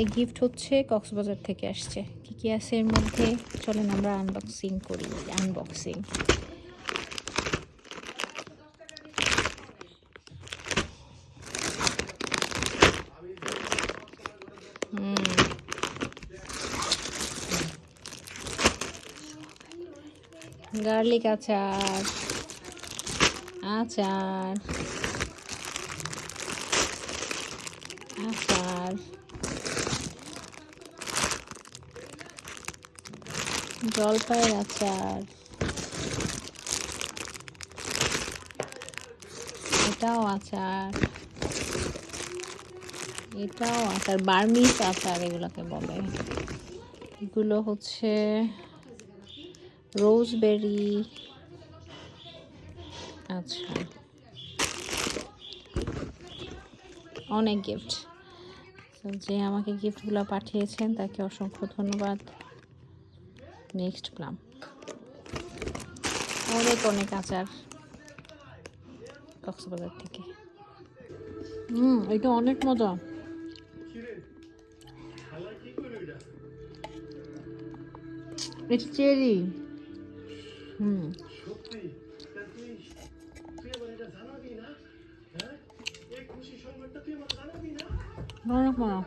এই গিফট হচ্ছে, কক্সবাজার থেকে আসছে। কি কি আছে এর মধ্যে? চলেন আমরা আনবক্সিং করি আনবক্সিং গার্লিক আচার। আচার। আচার। জলপাইয়ের আচার এটাও আচার এটাও আচার বার্মিস আচার এগুলোকে বলে। এগুলো হচ্ছে রোজবেরি। আচ্ছা। অনেক গিফট যে আমাকে গিফটগুলো পাঠিয়েছেন, তাকে অসংখ্য ধন্যবাদ। Next plum. অনেক অনেক আচার। কক্সবাজার থেকে। হুম এটা অনেক মজা। এটা চেরি। হুম। হ্যাঁ অনেক মজা।